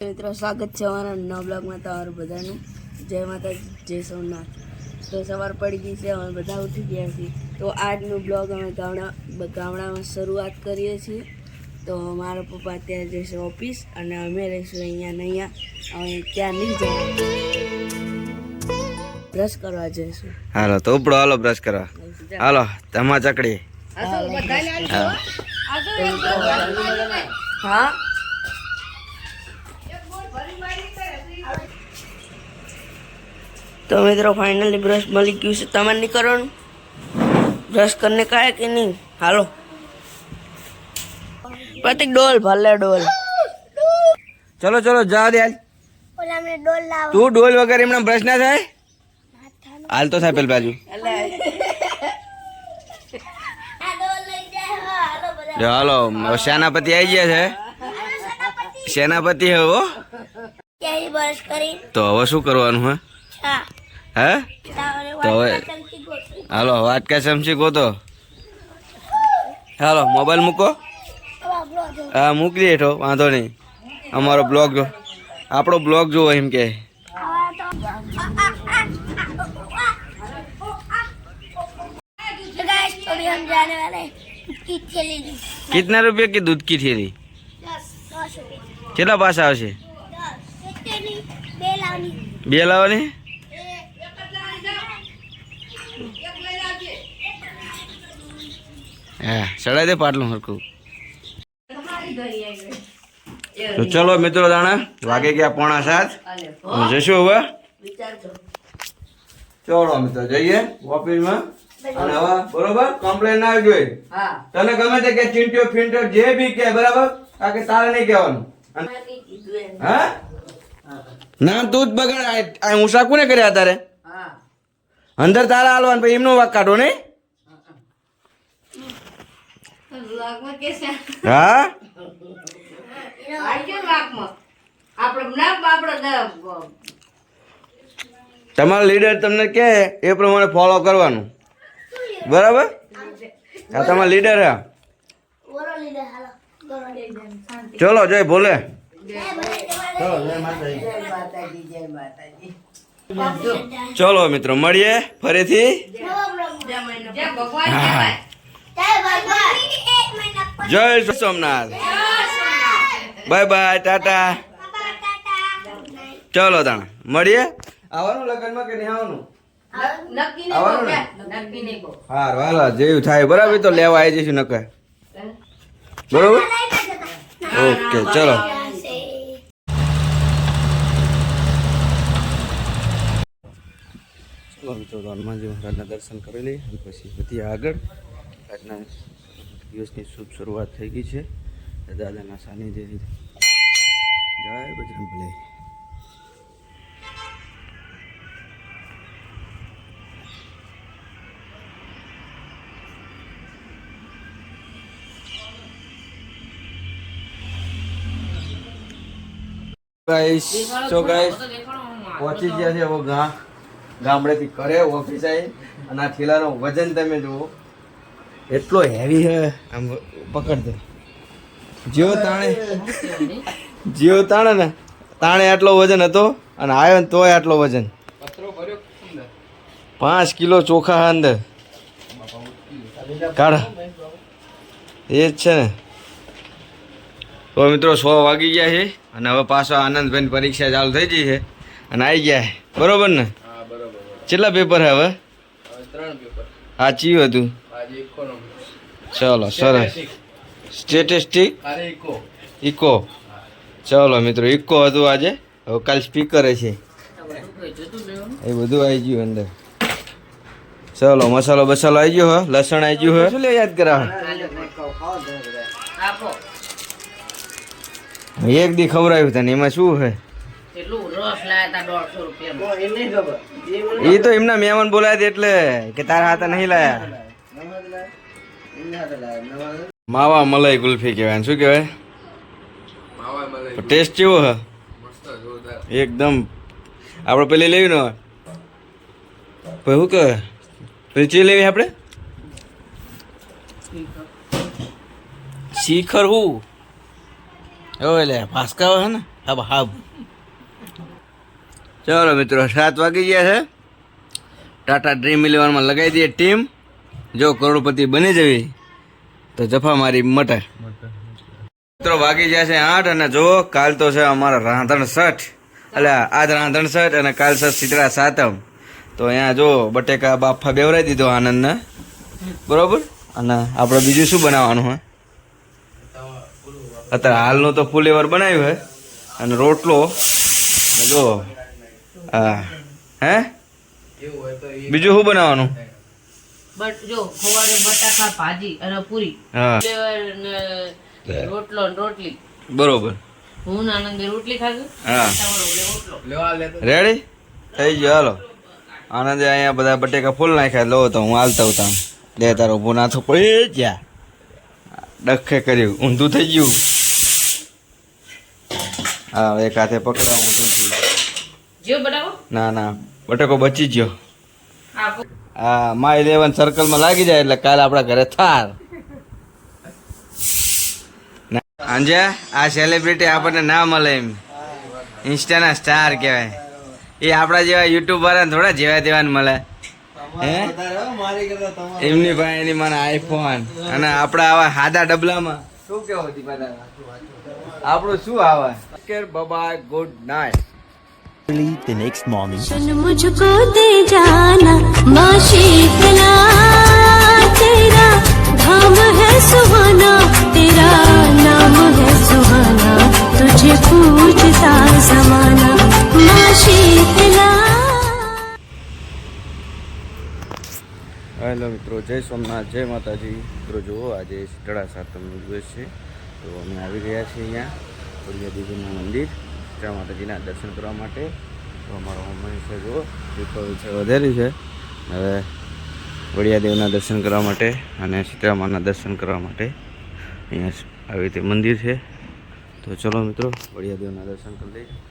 મિત્રો સ્વાગત છે અમારા નવા બ્લોગમાં તમારું બધાનું. જય માતા જય સોમનાથ. તો સવાર પડી ગઈ છે અમે બધા ઉઠી ગયા છીએ. તો આજનું બ્લોગ અમે ગામડા ગામડામાં શરૂઆત કરીએ છીએ. તો મારા પપ્પા ત્યાં જશે ઓફિસ અને અમે રહીશું અહીંયા ને અહીંયા. અમે ત્યાં નહીં જવાનું. બ્રશ કરવા જઈશું. હાલો તો ઉપડો હાલો બ્રશ કરવા. હાલો તમા ચકડી. હા. તો મિત્રો ફાઇનલી બ્રશ મળી ગયું છે. તમારે નહીં કરવાનું? બ્રશ કરીને કાંઈ કે નહીં? હાલો. પ્રતિક ડોલ ભલે ડોલ. ચલો ચલો જા દે તું ડોલ વગર એમના બ્રશ ના થાય? હાલ તો થાય પેલી બાજુ. જો હાલો સેનાપતિ આવી ગયા છે. સેનાપતિ. હો તો હવે શું કરવાનું હે. હે? તો હવે હાલો વાટકા ચમચી ગોતો? હાલો મોબાઈલ મૂકો. હા મૂકી દે હેઠો વાંધો નહીં. અમારો બ્લોગ જો આપણો બ્લોગ જુઓ એમ કે. कितना रुपये की दूध की કેટલા પાસ આવશે? બે લાવવાની? હા ચડાઈ દે પાટલું સરખું તો ચલો મિત્રો દાણા વાગે ગયા પોણા સાત. હું જશું હવે. ચલો મિત્રો જઈએ ઓફિસમાં. અને હવે બરોબર? કમ્પ્લેન ના જોઈએ તને ગમે તે કે ચીંટ્યો ફીંટ્યો જે બી કે બરાબર? કારણ તારે નહીં કહેવાનું. હા? ના તું જ બગડ. હું આ ને કર્યા તારે? અંદર તારા હાલવાનું પછી એમનો વાક કાઢો ને. હા? તમારો લીડર તમને કે એ પ્રમાણે ફોલો કરવાનું. બરાબર? આ તમારો લીડર હા. ચલો જય ભોલે. જય માતાજી જય માતાજી. ચલો મિત્રો મળીએ ફરીથી. જય સોમનાથ. Bye bye Tata. ચલો તાણ મળીએ. આવવાનું લગ્નમાં કે નહીં આવવાનું? જેવું થાય બરાબર તો લેવા આવી જઈશું નકર. બરોબર? ઓકે ચલો. ચલો મિત્રો હનુમાનજી મહારાજના દર્શન કરી લઈએ પછી બધી આગળ આજના દિવસની શુભ શરૂઆત થઈ ગઈ છે. દાદાના સાનિધ્યથી જય બજરંગ ભલે ગાઈસ સો ગાઈસ પહોંચી ગયા છે હવે ગા ગામડેથી કરે ઓફિસ આવી અને આ થેલાનું વજન તમે જુઓ. એટલો હેવી હે આમ પકડ દે. જેવો તાણે. જેવો તાણે ને તાણે આટલો વજન હતો અને આવ્યો ને તોય આટલો વજન. પાંચ કિલો ચોખા અંદર. કાઢ. એ જ છે ને. તો મિત્રો સો વાગી ગયા છે અને હવે પાછો આનંદભાઈ પરીક્ષા ચાલુ થઈ ગઈ છે અને આવી ગયા બરોબર ને? કેટલા પેપર હવે? હા ચિયું હતું ચલો સરસ. સ્ટેટિસ્ટિક ઇકો ચલો મિત્રો ઇકો હતું આજે. હવે કાલ સ્પીકર છે એ બધું આવી ગયું અંદર. ચલો મસાલો બસાલો આવી ગયો હો? લસણ આવી ગયું હો? શું લે યાદ કરાવે? એક દી ખવડાવ્યું તને એમાં શું છે એ તો એમના મહેમાન બોલાયા એટલે કે તારા હાથે નહીં લાયા. માવા મલાઈ ગુલ્ફી કહેવાય ને શું કહેવાય? ટેસ્ટ કેવો હે એકદમ. આપણે પેલી લેવી ને પછી શું કહે પેલી ચી લેવી આપણે? શિખર હું ઓય લે ભાસ્કા હે ને? હા હબ ચલો મિત્રો, સાત વાગી ગયા છે. ટાટા ડ્રીમ ઇલેવનમાં લગાવી દઈએ ટીમ. જો કરોડપતિ બની જવી, તો જફા મારી મટે મિત્રો, વાગી ગયા છે આઠ અને જો કાલ તો છે અમારા રાંધણ સઠ એટલે આજ રાંધણ સઠ અને કાલ છે શીતળા સાતમ. તો અહીંયા જો બટેકા બાફા બેવરાઈ દીધો આનંદને. બરોબર? અને આપણે બીજું શું બનાવવાનું હોય? અત્યારે હાલનું તો ફૂલેવર બનાવ્યું હોય અને રોટલો. જો હા. હે? બીજું શું બનાવવાનું? બટ જો સવારે બટાકા ભાજી અને પૂરી. હા. રોટલો રોટલી. બરોબર. હું ને રોટલી ખાધું. હા. રેડી થઈ ગયો હાલો. આનંદે અહીંયા બધા બટેકા ફૂલ નાખ્યા. લો તો હું હાલતા ઉતા લે તારો ઊભો નાથો પડી. ગયા ડખે કર્યું. ઊંધું થઈ ગયું. હા એક હાથે પકડવા ઊંધું થયું જે બનાવો? ના ના. બટેકો બચી ગયો. હા આ મા ઇલેવન સર્કલમાં લાગી જાય એટલે કાલ આપણા ઘરે થાર. અંજે આ સેલિબ્રિટી આપણને ના મળે એમ. ઇન્સ્ટાના સ્ટાર કહેવાય. એ આપણા જેવા યુટ્યુબર થોડા જેવા તેવા મળે. હે? એમની પાસે એની મને આઈફોન અને આપણા આવા સાદા ડબલામાં. શું કેવો આપણું શું આવે? Bye bye good night the next morning. Hello મિત્રો જય સોમનાથ જય માતાજી. મિત્રો જુઓ આજે ચડાસા તમને દિવસ છે. તો અમે આવી ગયા છીએ અહીંયા ઓરિયા દેવીના મંદિર. શીતળા માતાજીના દર્શન કરવા માટે. તો અમારો હમણાં છે, જુઓ દીપો છે વધેરી છે. હવે વડિયાદેવના દર્શન કરવા માટે અને સીતારામાના દર્શન કરવા માટે અહીંયા આવી રીતે મંદિર છે. તો ચલો મિત્રો, વડિયાદેવના દર્શન કરી લઈએ.